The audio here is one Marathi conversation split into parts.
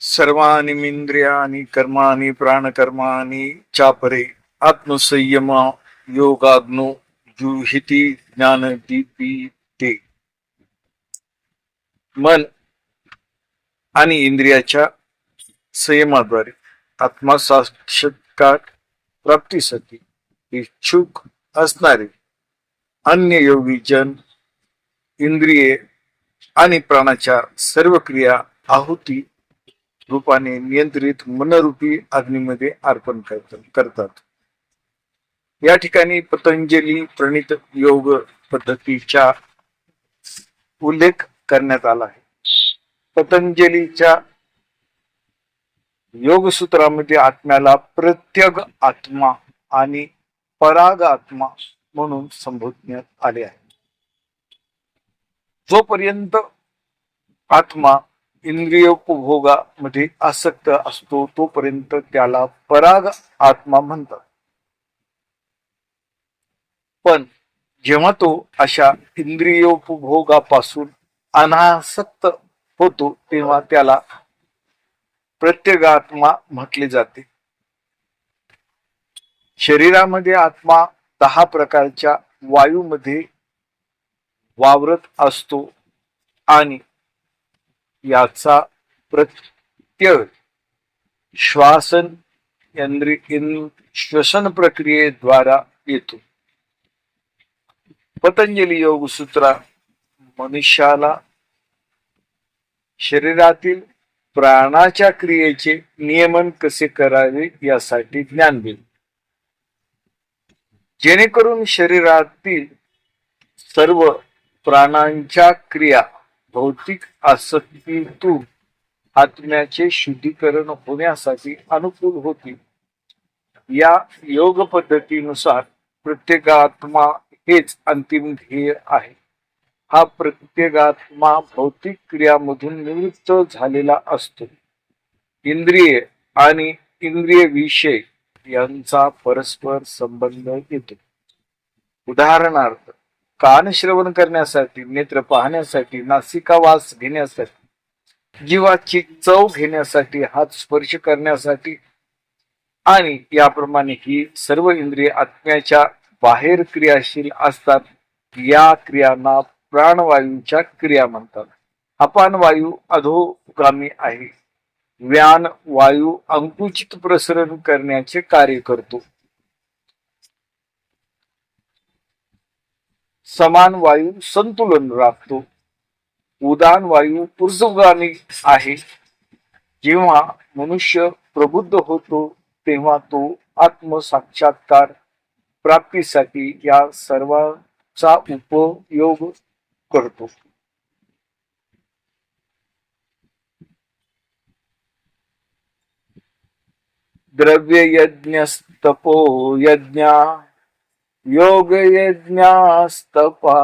सर्वानी सर्वानिमिंद्रियानि कर्माणि प्राणकर्माणि चापरे। आत्मसंयम योगाग्नो जुहिती ज्ञानदीपिते मन आणि इंद्रियाच्या संयमाद्वारे आत्मा प्राप्तीसाठी इच्छुक असणारे अन्य योगी जन इंद्रिये आणि प्राणाच्या सर्व क्रिया आहुती रूपाने नियंत्रित मनरूपी अग्नीमध्ये अर्पण करतात. या ठिकाणी पतंजली प्रणित योग पद्धतीचा उल्लेख करण्यात आला आहे. पतंजलीच्या योगसूत्रामध्ये आत्म्याला प्रत्यग आत्मा आणि पराग आत्मा म्हणून संबोधण्यात आले आहे. जोपर्यंत आत्मा इंद्रियोपभोगामध्ये आसक्त असतो तोपर्यंत त्याला पराग आत्मा म्हणतात. पण जेव्हा तो अशा इंद्रियोपभोगापासून अनासक्त होतो तेव्हा त्याला प्रत्येगात्मा म्हटले जाते. शरीरामध्ये आत्मा दहा प्रकारच्या वायूमध्ये वावरत असतो आणि याचा प्रत्यय श्वासन यंद्रि इन- श्वसन प्रक्रियेद्वारा येतो. पतंजली योग सूत्रा मनुष्याला शरीरातील प्राणाच्या क्रियेचे नियमन कसे करावे यासाठी ज्ञान देईल. जेणेकरून शरीरातील सर्व प्राणांच्या क्रिया भौतिक आसक्तीतून आत्म्याचे शुद्धीकरण होण्यासाठी अनुकूल होती. या योग पद्धतीनुसार प्रत्येकात्मा हेच अंतिम ध्येय आहे. हा प्रत्येकात्मा भौतिक क्रियामधून निवृत्त झालेला असतो. इंद्रिय आणि इंद्रिय विषय यांचा परस्पर संबंध येतो. उदाहरणार्थ कान श्रवण करण्यासाठी नेत्र पाहण्यासाठी नासिका वास घेण्यासाठी जीवाची चव घेण्यासाठी हात स्पर्श करण्यासाठी आणि याप्रमाणे ही सर्व इंद्रिय आत्म्याच्या बाहेर क्रियाशील असतात. या क्रियांना प्राणवायूच्या क्रिया म्हणतात. अपान वायू अधोगामी आहे. व्यान वायू अंकुचित प्रसरण करण्याचे कार्य करतो. समान वायू संतुलन राखतो. उदान वायू ऊर्ध्वगामी आहे. जेव्हा मनुष्य प्रबुद्ध होतो तेव्हा तो आत्मसाक्षात्कार प्राप्तीसाठी या सर्वांचा उपयोग करतो. द्रव्य यज्ञ तपो यज्ञ योग यज्ञास्तपा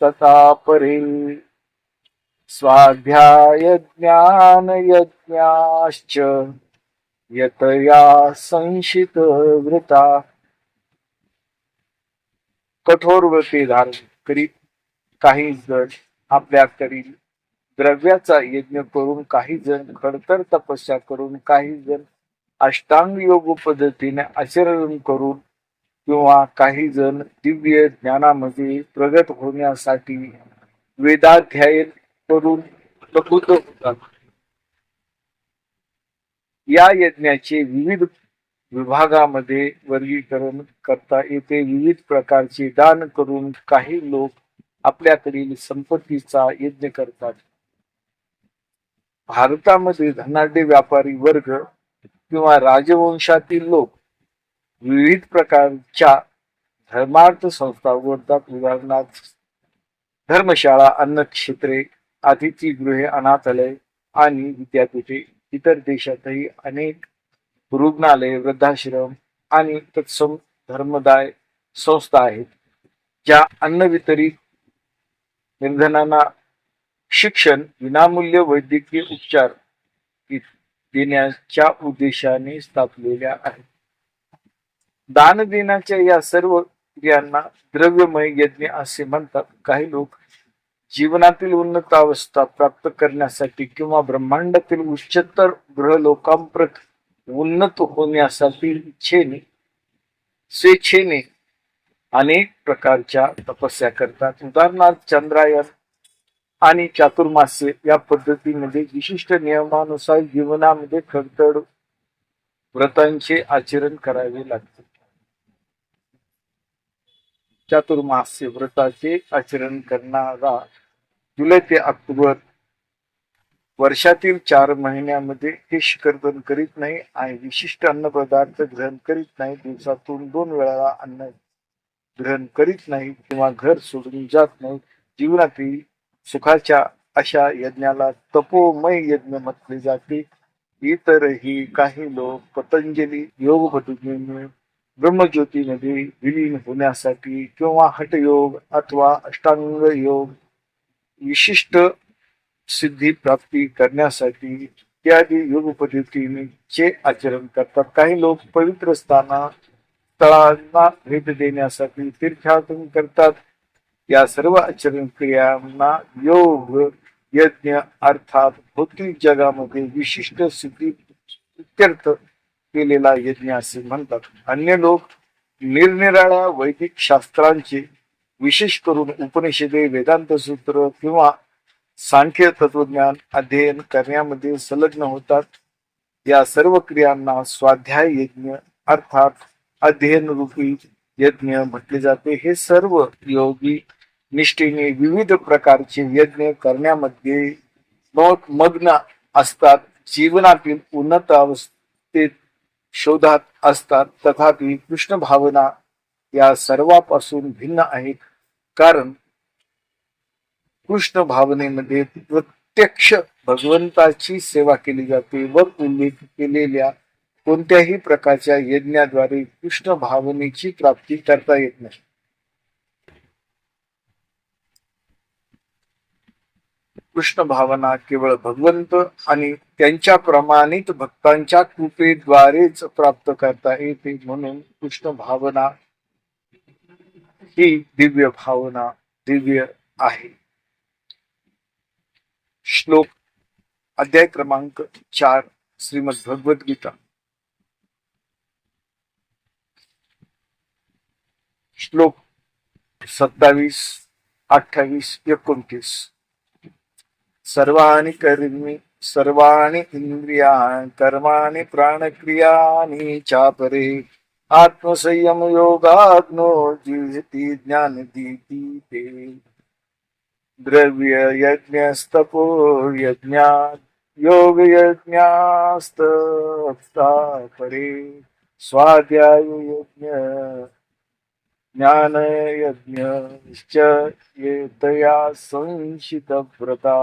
तथा परे स्वाध्याय ज्ञान यज्ञाश्च यतया संशित वृता कठोर व्रते धारण करीत काही जण आपल्याकडील द्रव्याचा यज्ञ करून काही जण खडतर तपस्या करून काही जण अष्टांग योग पद्धतीने आचरण करून किंवा काही जण दिव्य ज्ञानामध्ये प्रगत होण्यासाठी वेदाध्याय करून प्रबुद्ध होतात. या यज्ञाचे विविध विभागामध्ये वर्गीकरण करता येते. विविध प्रकारचे दान करून काही लोक आपल्याकडील संपत्तीचा यज्ञ करतात. भारतामध्ये धनाढ्य व्यापारी वर्ग किंवा राजवंशातील लोक विविध प्रकारच्या धर्मार्थ संस्था उघडतात. उदाहरणार्थ धर्मशाळा अन्नक्षेत्रे अतिथीगृहे अनाथालय आणि विद्यापीठे. इतर देशातही अनेक रुग्णालय वृद्धाश्रम आणि तत्सम धर्मदाय संस्था आहेत ज्या अन्न वितरित निर्धनांना शिक्षण विनामूल्य वैद्यकीय उपचार देण्याच्या उद्देशाने स्थापलेल्या आहेत. दान देण्याच्या या सर्व क्रियांना द्रव्यमय यज्ञ असे म्हणतात. काही लोक जीवनातील उन्नत अवस्था प्राप्त करण्यासाठी किंवा ब्रह्मांडातील उच्चतर ग्रह लोकांप्रत उन्नत होण्यासाठी इच्छेने स्वेच्छेने अनेक प्रकारच्या तपस्या करतात. उदाहरणार्थ चंद्रायन आणि चातुर्मास्य या पद्धतीमध्ये विशिष्ट नियमानुसार जीवनामध्ये खडतड व्रतांचे आचरण करावे लागते. चातुर्मास्य व्रताचे आचरण करणारा जुलै ते ऑक्टोबर वर्षातील चार महिन्यामध्ये हे शिखरधन करीत नाही आणि विशिष्ट अन्न पदार्थ ग्रहण करीत नाही. दिवसातून दोन वेळा अन्न ग्रहण करीत नाही किंवा घर सोडून जात नाही. जीवनातील सुखाच्या अशा यज्ञाला तपोमय यज्ञ म्हटले जाते. इतरही काही लोक पतंजली योग पद्धतीने ब्रह्मज्योतीमध्ये विलीन होण्यासाठी किंवा हठयोग अथवा अष्टांग योग विशिष्ट सिद्धी प्राप्ती करण्यासाठी इत्यादी योग पद्धतीचे आचरण करतात. काही लोक पवित्र स्थाना स्थळांना भेट देण्यासाठी तीर्थाटन करतात. या सर्व आचरण क्रियांना योग यज्ञ अर्थात भौतिक जगामध्ये विशिष्ट सिद्धी इत्यर्थ केलेला यज्ञ असे म्हणतात. अन्य लोक निरनिराळ्या वैदिक शास्त्रांचे विशेष करून उपनिषदे वेदांत सूत्र किंवा सांख्य तत्वज्ञान अध्ययन करण्यामध्ये संलग्न होतात. या सर्व क्रियांना स्वाध्याय यज्ञ अर्थात अध्ययन रूपी यज्ञ म्हटले जाते. हे सर्व योगी निष्ठेने विविध प्रकारचे यज्ञ करण्यामध्ये मग मग्न असतात. जीवनातील उन्नत अवस्थेत शोधात असतात. तथापि कृष्ण भावना या सर्वापासून भिन्न आहेत. कारण कृष्ण भावनेमध्ये प्रत्यक्ष भगवंताची सेवा केली जाते व उल्लेख केलेल्या कोणत्याही प्रकारच्या यज्ञाद्वारे कृष्ण भावनेची प्राप्ती करता येत नाही. कृष्ण भावना केवळ भगवंत आणि त्यांच्या प्रमाणित भक्तांच्या कृपेद्वारेच प्राप्त करता येते म्हणून कृष्ण भावना ही दिव्य भावना दिव्य आहे. श्लोक अध्याय क्रमांक चार श्रीमद भगवत गीता. श्लोक सत्तावीस अठ्ठावीस एकोणतीस. सर्वाणि कर्मी सर्वाणि इंद्रिया कर्माणि प्राणक्रियाणि चापरे। आत्मसंयम योगाग्नो जिहती ज्ञान दीती ते। द्रव्य यज्ञस्तपो यज्ञा योग परे स्वाध्याय यज्ञ ज्ञान यज्ञ येतया संशित व्रता